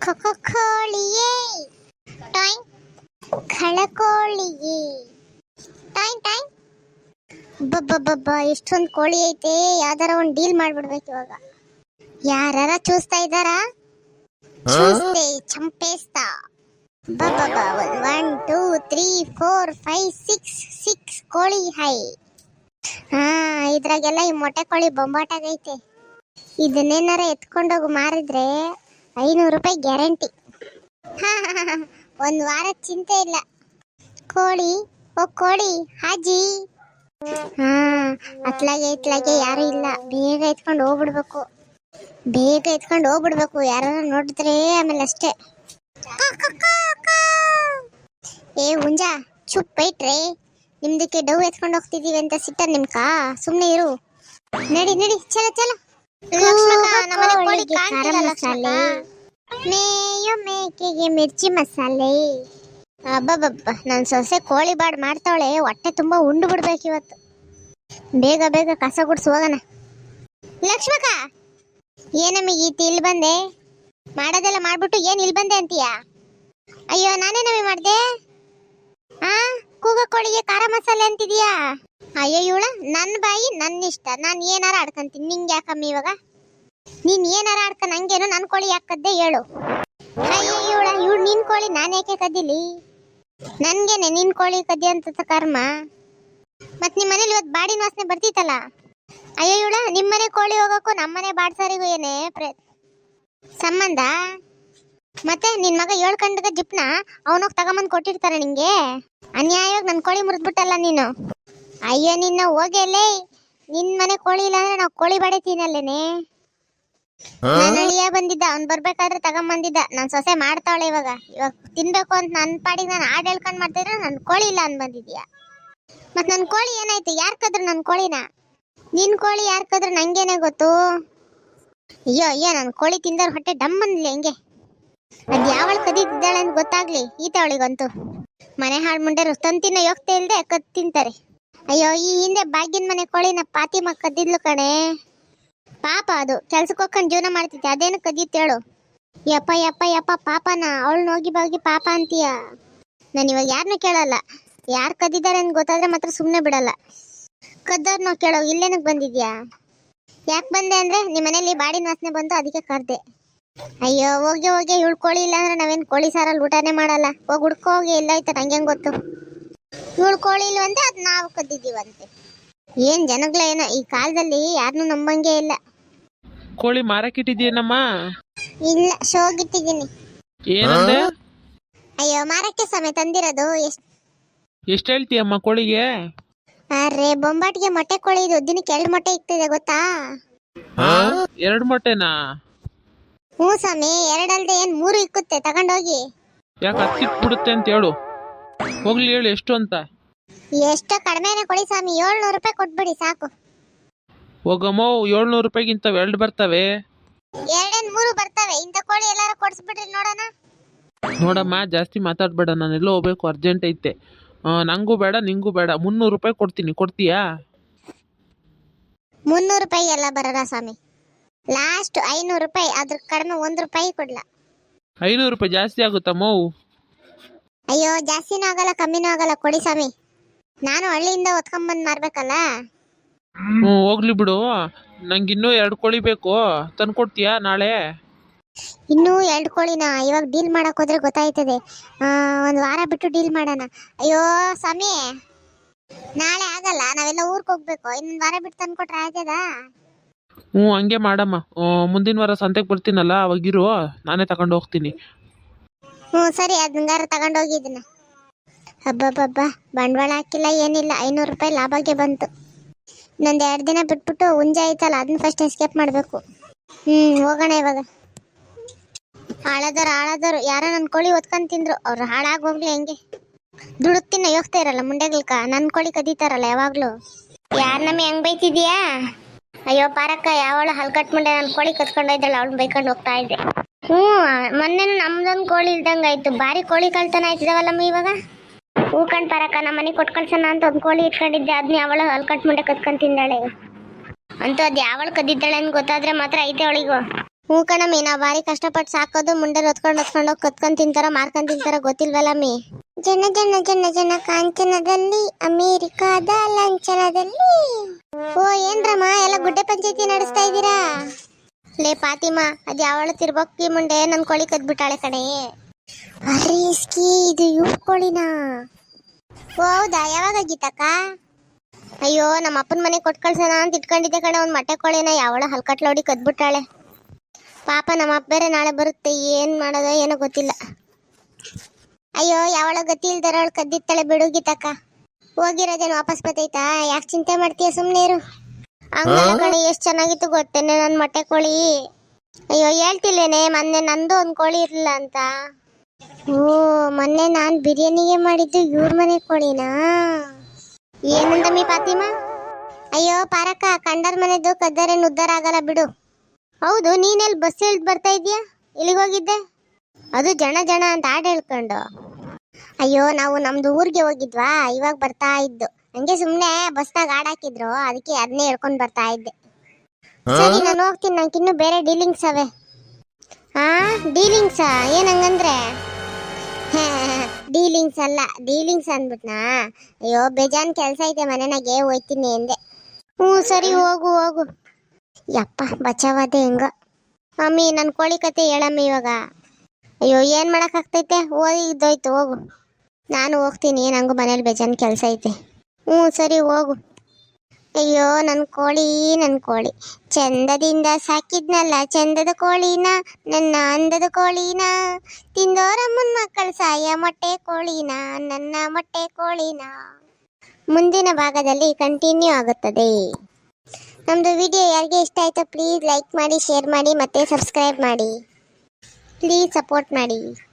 ಕೋಳಿಯೇ ಟಾಯ್ ಖಳಕೋಳಿಯೇ ಟಾಯ್ ಟಾಯ್ ಬಬ್ಬಬ್ಬಬ್ಬ ಎಷ್ಟೊಂದು ಕೋಳಿ ಐತೆ. ಯಾವ್ದಾರ ಒಂದು ಡೀಲ್ ಮಾಡ್ಬಿಡ್ಬೇಕು ಇವಾಗ. ಯಾರಾರ ಚೂಸ್ತಾ ಇದ್ದಾರಾ? ಚೂಸ್ತೆ ಚಂಪೇಸ್ತಾ. ಬಬ್ಬಬ್ಬ one two three four five six six ಕೋಳಿ ಹೈ. ಹಾ ಇದ್ರಾಗೆಲ್ಲ ಈ ಮೊಟ್ಟೆ ಕೋಳಿ ಬೊಂಬಾಟಾಗೈತೆ. ಇದನ್ನೇನಾರ ಎತ್ಕೊಂಡೋಗಿ ಮಾರಿದ್ರೆ ಐನೂರು ರೂಪಾಯಿ ಗ್ಯಾರಂಟಿ. ಒಂದು ವಾರ ಚಿಂತೆ ಇಲ್ಲ. ಕೋಳಿ, ಓ ಕೋಳಿ, ಹಾಜಿ. ಹಾ, ಅತ್ಲಾಗೆ ಇತ್ಲಾಗೆ ಯಾರು ಇಲ್ಲ. ಬೇಗ ಎತ್ಕೊಂಡು ಹೋಗ್ಬಿಡ್ಬೇಕು. ಬೇಗ ಎತ್ಕೊಂಡು ಹೋಗ್ಬಿಡ್ಬೇಕು. ಯಾರು ನೋಡಿದ್ರೆ ಆಮೇಲೆ ಅಷ್ಟೇ. ಏ ಹುಂಜ, ಚುಪ್ ಬೈಟ್ರೆ. ನಿಮ್ದಕ್ಕೆ ಡವ್ ಎತ್ಕೊಂಡು ಹೋಗ್ತಿದೀವಿ ಅಂತ ಸಿಟ್ಟ ನಿಮ್ಕಾ ಸುಮ್ಮನೆ ಇರು. ನಡಿ ನಡಿ, ಚಲ ಚಲ. ಮೇಯೋ ಮೇಕೆಗೆ ಮಿರ್ಚಿ ಮಸಾಲೆ. ಅಬ್ಬಬ್ಬಬ್ಬ ನನ್ನ ಸೊಸೆ ಕೋಳಿ ಬಾಡ್ ಮಾಡ್ತಾವಳೆ ಹೊಟ್ಟೆ ತುಂಬಾ ಉಂಡು ಬಿಡ್ಬೇಕು ಇವತ್ತು. ಬೇಗ ಬೇಗ ಕಸ ಗುಡ್ಸಿ ಹೋಗೋಣ. ಲಕ್ಷ್ಮಕ ಏನಮ್ಮಿಗೆ ಈತಿ ಇಲ್ಲಿ ಬಂದೆ? ಮಾಡೋದೆಲ್ಲ ಮಾಡ್ಬಿಟ್ಟು ಏನ್ ಇಲ್ಲಿ ಬಂದೆ ಅಂತೀಯ? ಅಯ್ಯೋ ನಾನೇ ನಮಗೆ ಮಾಡ್ದೆ? ಆ ಕೂಗ ಕೋಳಿಗೆ ಖಾರ ಮಸಾಲೆ ಅಂತಿದ್ಯಾ? ಅಯ್ಯೋ ಇವಳ ನನ್ನ ಬಾಯಿ ನನ್ನ ಇಷ್ಟ. ನಾನು ಏನಾರ ಆಡ್ಕಂತೀನಿ. ನಿಂಗೆ ಯಾಕಮ್ಮ ಇವಾಗ? ನೀನ್ ಏನಾರ ಆಡ್ಕ ನಂಗೇನು ನನ್ನ ಕೋಳಿ ಯಾಕೆ ಕದ್ದೆ ಹೇಳು. ಅಯ್ಯೋ ಇವಳ, ಇವಳು ನಿನ್ ಕೋಳಿ ನಾನು ಯಾಕೆ ಕದ್ದಿಲಿ? ನನ್ಗೇನೆ ನಿನ್ ಕೋಳಿ ಕದ್ದಿ ಅಂತ ಕರ್ಮ. ಮತ್ ನಿಮ್ಮ ಮನೇಲಿ ಇವತ್ತು ಬಾಡಿ ವಾಸನೆ ಬರ್ತಿತ್ತಲ್ಲ? ಅಯ್ಯೋ ಇವಳ ನಿಮ್ಮನೆ ಕೋಳಿ ಹೋಗಕ್ಕೂ ನಮ್ಮನೆ ಬಾಡ್ಸಾರಿಗೂ ಏನೇ ಪ್ರ, ಸಂಬಂಧ? ಮತ್ತೆ ನಿನ್ ಮಗ ಏಳು ಕಂಡದ ಜಿಪ್ನ ಅವನೋಗ್ ತಗೊಂಬಂದು ಕೊಟ್ಟಿರ್ತಾರೆ ನಿಂಗೆ? ಅನ್ಯಾಯವಾಗಿ ನನ್ ಕೋಳಿ ಮುರಿದ್ಬಿಟ್ಟಲ್ಲ ನೀನು. ಅಯ್ಯೋ ನಿನ್ನ ಹೋಗೆಲ್ಲೇ ನಿನ್ ಮನೆ ಕೋಳಿ ಇಲ್ಲ ಅಂದ್ರೆ ನಾವು ಕೋಳಿ ಬಡೆ ತಿನ್ನಲ್ಲೇನೆ. ನನ್ನ ಅಳಿಯ ಬಂದಿದ್ದ ಅವ್ನ್ ಬರ್ಬೇಕಾದ್ರೆ ತಗೊಂಬಂದಿದ್ದ. ನನ್ ಸೊಸೆ ಮಾಡ್ತಾವಳೆ ಇವಾಗ. ಇವಾಗ ತಿನ್ಬೇಕು ಅಂತ ನನ್ ಪಾಡಿಗೆ ನಾನು ಹಾಡ್ ಹೇಳ್ಕೊಂಡ್ ಮಾಡ್ತಿದ್ರೆ ನನ್ ಕೋಳಿ ಇಲ್ಲ ಅಂದ್ ಬಂದಿದ್ಯಾ. ಮತ್ ನನ್ ಕೋಳಿ ಏನಾಯ್ತು? ಯಾರ್ ಕದ್ರು ನನ್ ಕೋಳಿನ? ನಿನ್ ಕೋಳಿ ಯಾರ್ ಕದ್ರು ನಂಗೇನೆ ಗೊತ್ತು? ಅಯ್ಯೋ ಅಯ್ಯೋ ನನ್ ಕೋಳಿ ತಿಂದವ್ರ ಹೊಟ್ಟೆ ಡಮ್ ಬಂದ್ಲಿ ಹೆಂಗೆ. ಅದ್ ಯಾವಳ್ ಕದಿದ್ದಾಳೆ ಅಂತ ಗೊತ್ತಾಗ್ಲಿ. ಈತವಳಿಗಂತೂ ಮನೆ ಹಾಳು ಮುಂಡೆ ತಂತಿನ ಯೋಗ್ತಾ ಇಲ್ದೆ ಕದ್ ತಿಂತಾರೆ. ಅಯ್ಯೋ, ಈ ಹಿಂದೆ ಬಾಗಿನ ಮನೆ ಕೋಳಿನ ಪಾತಿಮ ಕದ್ದಿದ್ಲು ಕಣೆ. ಪಾಪ ಅದು. ಕೆಲ್ಸಕ್ಕೆ ಹೋಗ್ಕೊಂಡು ಜೀವನ ಮಾಡ್ತಿದ್ದೆ ಅದೇನು ಹೇಳು. ಯಪ್ಪ ಯಪ್ಪ ಯಪ್ಪ, ಪಾಪನ. ಅವಳು ಹೋಗಿ ಬಾಗಿ ಪಾಪ ಅಂತೀಯ. ನಾನು ಇವಾಗ ಯಾರನ್ನೂ ಕೇಳಲ್ಲ. ಯಾರು ಕದ್ದಿದ್ದಾರೆ ಅಂತ ಗೊತ್ತಾದ್ರೆ ಮಾತ್ರ ಸುಮ್ಮನೆ ಬಿಡಲ್ಲ. ಕದ್ದವ್ರನ್ನ ಕೇಳೋ ಇಲ್ಲೇನಕ್ಕೆ ಬಂದಿದ್ಯಾ? ಯಾಕೆ ಬಂದೆ ಅಂದ್ರೆ ನಿಮ್ಮ ಮನೇಲಿ ಬಾಡಿ ವಾಸನೆ ಬಂತು, ಅದಕ್ಕೆ ಕರೆದೆ. ಅಯ್ಯೋ ಹೋಗಿ ಹೋಗಿ ಇವಳು ಕೋಳಿ ಇಲ್ಲ ಅಂದ್ರೆ ನಾವೇನು ಕೋಳಿ ಸಾರಲ್ಲಿ ಊಟನೇ ಮಾಡಲ್ಲ. ಹೋಗಿ ಹುಡ್ಕೋ ಹೋಗಿ ಎಲ್ಲೋಯ್ತು ನಂಗೆ ಗೊತ್ತು? ಇವಳು ಕೋಳಿ ಇಲ್ವಂತೆ ಅದು ನಾವು ಕದ್ದಿದ್ದೀವಂತೆ. ಏನ್ ಜನಗಳ ಏನೋ ಈ ಕಾಲದಲ್ಲಿ ಯಾರನ್ನೂ ನಂಬಂಗೆ ಇಲ್ಲ. ಕೋಳಿ ಮಾರಕ್ಕಿಟ್ಟಿದ್ಯೇನಮ್ಮ ಇಲ್ಲ ಶೋಗಿಟ್ಟಿದ್ದೀನಿ. ಏನಂದೆ? ಅಯ್ಯೋ ಮಾರಕ್ಕೆ ಸಮಯ ತಂದಿರೋದು ಎಷ್ಟ್ ಎಷ್ಟು ಹೇಳ್ತೀಯಮ್ಮ ಕೋಳಿಗೆ? ಅರೆ ಬೊಂಬಾಟಿಗೆ ಮೊಟ್ಟೆ ಕೋಳಿ ಇದು ದಿನಕ್ಕೆ ಎರಡು ಮೊಟ್ಟೆ ಇಕ್ತಿದೆ ಗೊತ್ತಾ? ಎರಡು ಮೊಟ್ಟೆನಾ? ಹ್ಞೂ ಸ್ವಾಮಿ ಎರಡಲ್ದೆ ಏನ್ ಮೂರು ಇಕ್ಕುತ್ತೆ ತಗೊಂಡೋಗಿ. ಯಾಕೆ ಹತ್ತಿಟ್ಬಿಡುತ್ತೆ ಅಂತ ಹೇಳು. ಹೋಗ್ಲಿ ಹೇಳು ಎಷ್ಟು ಅಂತ? ಎಷ್ಟು ಕಡಿಮೆನೆ ಕೊಡಿ ಸ್ವಾಮಿ ಏಳ್ನೂರು ರೂಪಾಯಿ ಕೊಟ್ಬಿಡಿ ಸಾಕು. ಹೋಗಮ್ಮ ಏಳ್ನೂರು ರೂಪಾಯಿಗಿಂತ ಎರಡು ಬರ್ತವೆ. ಎರಡೇನ್ ಮೂರು ಬರ್ತವೆ ಇಂಥ ಕೋಳಿ ಎಲ್ಲಾರು ಕೊಡ್ಸ್ಬಿಡ್ರಿ ನೋಡೋಣ. ನೋಡಮ್ಮ ಜಾಸ್ತಿ ಮಾತಾಡ್ಬೇಡ ಎಲ್ಲೋ ಹೋಗ್ಬೇಕು ಅರ್ಜೆಂಟ್ ಐತೆ. ಆ, ನಂಗೂ ಬೇಡ ನಿಂಗೂ ಬೇಡ ಮುನ್ನೂರು ರೂಪಾಯಿ ಕೊಡ್ತೀನಿ ಕೊಡ್ತೀಯಾ? ಮುನ್ನೂರು ರೂಪಾಯಿ ಎಲ್ಲ ಬರೋಣ ಸ್ವಾಮಿ? ಲಾಸ್ಟ್ ಐನೂರು ರೂಪಾಯಿ ಅದ್ರ ಕಡಿಮೆ ಒಂದು ರೂಪಾಯಿ ಕೊಡ್ಲ. ಐನೂರು ರೂಪಾಯಿ ಜಾಸ್ತಿ ಆಗುತ್ತಮ್ಮ ಅಯ್ಯೋ ಜಾಸ್ತಿನೂ ಆಗಲ್ಲ ಕಮ್ಮಿನೂ ಆಗಲ್ಲ ಕೊಡಿ ಸ್ವಾಮಿ. ನಾನು ಹಳ್ಳಿಯಿಂದ ಹೊತ್ಕೊಂಬಂದು ಮಾರ್ಬೇಕಲ್ಲ? ಹ್ಞೂ ಹೋಗ್ಲಿ ಬಿಡು. ನಂಗೆ ಇನ್ನೂ ಎರಡು ಕೋಳಿ ಬೇಕು. ತಂದ್ಕೊಡ್ತೀಯಾ ನಾಳೆ? ಇನ್ನೂ ಎರಡು ಕೋಳಿನ? ಇವಾಗ ಡೀಲ್ ಮಾಡಕ್ ಹೋದ್ರೆ ಗೊತ್ತಾಯ್ತದೆ. ಒಂದು ವಾರ ಬಿಟ್ಟು ಡೀಲ್ ಮಾಡೋಣ. ಅಯ್ಯೋ ಸ್ವಾಮಿ. ನಾಳೆ ಆಗಲ್ಲ ನಾವೆಲ್ಲ ಊರಿಗೆ ಹೋಗ್ಬೇಕು. ಇನ್ನೊಂದು ವಾರ ಬಿಟ್ಟು ತಂದ್ಕೊಟ್ರೆ ಆಗ್ಯದ ಹ್ಞೂ ಹಂಗೆ ಮಾಡಮ್ಮ. ಆ, ಮುಂದಿನ ವಾರ ಸಂತೆಗೆ ಬರ್ತೀನಲ್ಲ ಅವಾಗಿರು ನಾನೇ ತಗೊಂಡು ಹೋಗ್ತೀನಿ. ಹ್ಞೂ, ಸರಿ ಅದಂಗಾರ ತಗೊಂಡೋಗಿ ಇದನ್ನ. ಹಬ್ಬಬ್ಬಬ್ಬ ಬಂಡವಾಳ ಹಾಕಿಲ್ಲ, ಏನಿಲ್ಲ, ಐನೂರು ರೂಪಾಯಿ ಲಾಭಕ್ಕೆ ಬಂತು. ಇನ್ನೊಂದು ಎರಡು ದಿನ ಬಿಟ್ಬಿಟ್ಟು ಹುಂಜೆ ಆಯ್ತಲ್ಲ, ಅದನ್ನ ಫಸ್ಟ್ ಎಸ್ಕೇಪ್ ಮಾಡಬೇಕು. ಹ್ಞೂ ಹೋಗೋಣ ಇವಾಗ. ಹಾಳಾದವ್ರು ಹಾಳಾದವ್ರು, ಯಾರೋ ನನ್ನ ಕೋಳಿ ಒತ್ಕೊಂಡು ತಿಂದರು, ಅವ್ರು ಹಾಳಾಗಿ ಹೋಗ್ಲಿ ಹೆಂಗೆ. ದುಡುಕ್ತಿನ ಯೋಗ್ತಾ ಇರಲ್ಲ ನನ್ನ ಕೋಳಿ ಕದೀತಾರಲ್ಲ ಯಾವಾಗಲೂ. ಯಾರು ನಮ್ಮ ಹೆಂಗೆ ಬೈತಿದ್ಯಾ? ಅಯ್ಯೋ ಪಾರಕ್ಕ, ಯಾವಳು ಹಲ್ಕಟ್ ಮುಂಡೆ ನನ್ನ ಕೋಳಿ ಕತ್ಕೊಂಡು ಇದ್ದಾಳೆ ಅವಳು ಬೈಕೊಂಡು ಹೋಗ್ತಾ ಇದ್ದೆ. ಹ್ಞೂ, ಮೊನ್ನೆ ನಮ್ದೊಂದು ಕೋಳಿ ಇಲ್ದಂಗೆ ಆಯ್ತು. ಭಾರಿ ಕೋಳಿ ಕಳ್ತನ ಆಯ್ತಿದಾವಲ್ಲಮ್ಮ ಇವಾಗ? ಹೂ ಕಣ್ ಪರಕ ನಮ್ಮ ಮನೆ ಕೊಟ್ಟು ಅಂತ ಒಂದು ಕೋಳಿ ಇಟ್ಕೊಂಡಿದ್ದೆ. ಅದನ್ನ ಯಾವಳು ಹಲ್ಕಟ್ ಮುಂಡೆ ಕತ್ಕೊಂಡ್ ತಿಂದಾಳೆ ಅಂತೂ ಅದು ಯಾವಳು ಕದ್ದಿದ್ದಾಳೆ ಅಂತ ಗೊತ್ತಾದ್ರೆ ಮಾತ್ರ ಐತೆ ಅವಳಿಗೂ. ಹ್ಞೂ ಕಣಮ್ಮಿ, ನಾವು ಭಾರಿ ಕಷ್ಟಪಟ್ಟು ಸಾಕೋದು ಮುಂಡೆ ಹೊತ್ಕೊಂಡು ಹೊತ್ಕೊಂಡು ಹೋಗಿ ಕತ್ಕೊಂಡ್ ತಿಂತಾರ ಮಾರ್ಕೊಂಡ್ ತಿಂತಾರ ಗೊತ್ತಿಲ್ವಲ್ಲಮ್ಮಿ? ಜನ ಜನ ಜನ ಜನ ಕಾಂಚನದಲ್ಲಿ, ಅಮೇರಿಕಾದ ಲಂಚನದಲ್ಲಿ. ಓ, ಏನ್ರಮ್ಮ, ಎಲ್ಲ ಗುಡ್ಡೆ ಪಂಚಾಯತಿ ನಡೆಸ್ತಾ ಇದ್ದೀರಾ? ಲೇ ಪಾತಿಮಾ ಅದು ಯಾವಳ ತಿರ್ಬಕ್ಕಿ ಮುಂಡೆ ನನ್ ಕೋಳಿ ಕದ್ಬಿಟ್ಟಾಳೆ ಕಣೆ. ಅರೆ ಇಸ್ಕಿ ಇದು ಇವ್ ಕೋಳಿನಾ? ಹೌದಾ? ಯಾವಾಗ ಗೀತಕ್ಕ? ಅಯ್ಯೋ, ನಮ್ಮ ಅಪ್ಪನ ಮನೆ ಕೊಟ್ಟು ಕಳ್ಸೋಣ ಅಂತ ಇಟ್ಕೊಂಡಿದ್ದೆ ಕಣೆ, ಒಂದ್ ಮೊಟ್ಟೆ ಕೋಳಿನ ಯಾವಳ ಹಲ್ಕಟ್ಲೋಡಿ ಕದ್ಬಿಟ್ಟಾಳೆ. ಪಾಪ ನಮ್ಮ ಅಪ್ಪ ನಾಳೆ ಬರುತ್ತೆ, ಏನ್ ಮಾಡೋದೋ ಏನೋ ಗೊತ್ತಿಲ್ಲ. ಅಯ್ಯೋ, ಯಾವಳ ಗತಿ ಇಲ್ದರವಳು ಕದ್ದಿತ್ತಾಳೆ ಬಿಡು ಗೀತಕ್ಕ. ಹೋಗಿರೋದೇನು ವಾಪಸ್ ಬತ್ತೈತಾ ಯಾಕೆ ಚಿಂತೆ ಮಾಡ್ತೀಯ ಸುಮ್ಮನೆ ಇರು. ಹಂಗಲ್ಲ ಕಣೆ ಎಷ್ಟು ಚೆನ್ನಾಗಿತ್ತು ಗೊತ್ತೇನೆ ನನ್ನ ಮೊಟ್ಟೆ ಕೋಳಿ. ಅಯ್ಯೋ, ಹೇಳ್ತಿಲ್ಲೇನೆ, ಮೊನ್ನೆ ನಂದು ಒಂದು ಕೋಳಿ ಇರಲಿಲ್ಲ ಅಂತ. ಓ, ಮೊನ್ನೆ ನಾನು ಬಿರಿಯಾನಿಗೆ ಮಾಡಿದ್ದು ಇವ್ರ ಮನೆ ಕೋಳಿನಾ? ಮೀ ಫಾತಿಮಾ? ಅಯ್ಯೋ, ಪಾರಕ್ಕ, ಕಂಡರ್ ಮನೆದು ಕದ್ದರೇನು ಉದ್ಧಾರ ಆಗಲ್ಲ ಬಿಡು. ಹೌದು ನೀನೆಲ್ಲಿ ಬಸ್ ಇಳ್ದು ಬರ್ತಾ ಇದೀಯಾ? ಇಲ್ಲಿಗೆ ಹೋಗಿದ್ದೆ? ಅದು ಜನ ಜನ ಅಂತ ಹಾಡು ಹೇಳ್ಕೊಂಡು. ಅಯ್ಯೋ, ನಾವು ನಮ್ದು ಊರಿಗೆ ಹೋಗಿದ್ವಾ, ಇವಾಗ ಬರ್ತಾ ಇದ್ದು. ಹಂಗೆ ಸುಮ್ಮನೆ ಬಸ್ನಾಗ ಹಾಕಿದ್ರು ಅದಕ್ಕೆ ಅದನ್ನೇ ಹೇಳ್ಕೊಂಡು ಬರ್ತಾ ಇದ್ದೆ. ಸರಿ ನಾನು ಹೋಗ್ತೀನಿ ನಂಗೆ ಇನ್ನು ಬೇರೆ ಡೀಲಿಂಗ್ಸ್ ಅವೆ. ಹಾ ಡೀಲಿಂಗ್ಸಾ? ಏನಂಗಂದ್ರೆ ಹಂಗಂದ್ರೆ? ಡೀಲಿಂಗ್ಸ್ ಅಲ್ಲ ಡೀಲಿಂಗ್ಸ್ ಅಂದ್ಬಿಟ್ನಾ? ಅಯ್ಯೋ ಬೇಜಾನ್ ಕೆಲಸ ಐತೆ ಮನೆನಾಗೆ ಹೋಯ್ತೀನಿ ಎಂದೆ ಹ್ಞೂ ಸರಿ ಹೋಗು ಹೋಗು. ಯಪ್ಪ ಬಚಾವಾದೆ ಹೆಂಗ. ಮಮ್ಮಿ ನನ್ನ ಕೋಳಿ ಕತೆ ಹೇಳಮ್ಮ ಇವಾಗ. ಅಯ್ಯೋ ಏನು ಮಾಡೋಕ್ಕಾಗ್ತೈತೆ? ಹೋಗಿ ಇದ್ದೋಯ್ತು ಹೋಗು. ನಾನು ಹೋಗ್ತೀನಿ ನಂಗೂ ಮನೇಲಿ ಬೇಜಾನ್ ಕೆಲಸ ಐತೆ. ಹ್ಞೂ, ಸರಿ ಹೋಗು. ಅಯ್ಯೋ ನನ್ನ ಕೋಳಿ ನನ್ನ ಕೋಳಿ. ಚಂದದಿಂದ ಸಾಕಿದ್ನಲ್ಲ, ಚಂದದ ಕೋಳಿನ, ನನ್ನ ಅಂದದ ಕೋಳಿನ. ತಿಂದೋರಮ್ಮನ ಮಕ್ಕಳು ಸಾಯ, ಮೊಟ್ಟೆ ಕೋಳಿನ, ನನ್ನ ಮೊಟ್ಟೆ ಕೋಳಿನ. ಮುಂದಿನ ಭಾಗದಲ್ಲಿ ಕಂಟಿನ್ಯೂ ಆಗುತ್ತದೆ. ನಮ್ಮದು ವಿಡಿಯೋ ಯಾರಿಗೆ ಇಷ್ಟ ಆಯಿತು ಪ್ಲೀಸ್ ಲೈಕ್ ಮಾಡಿ ಶೇರ್ ಮಾಡಿ, ಮತ್ತೆ ಸಬ್ಸ್ಕ್ರೈಬ್ ಮಾಡಿ. ಪ್ಲೀಸ್ ಸಪೋರ್ಟ್ ಮಾಡಿ.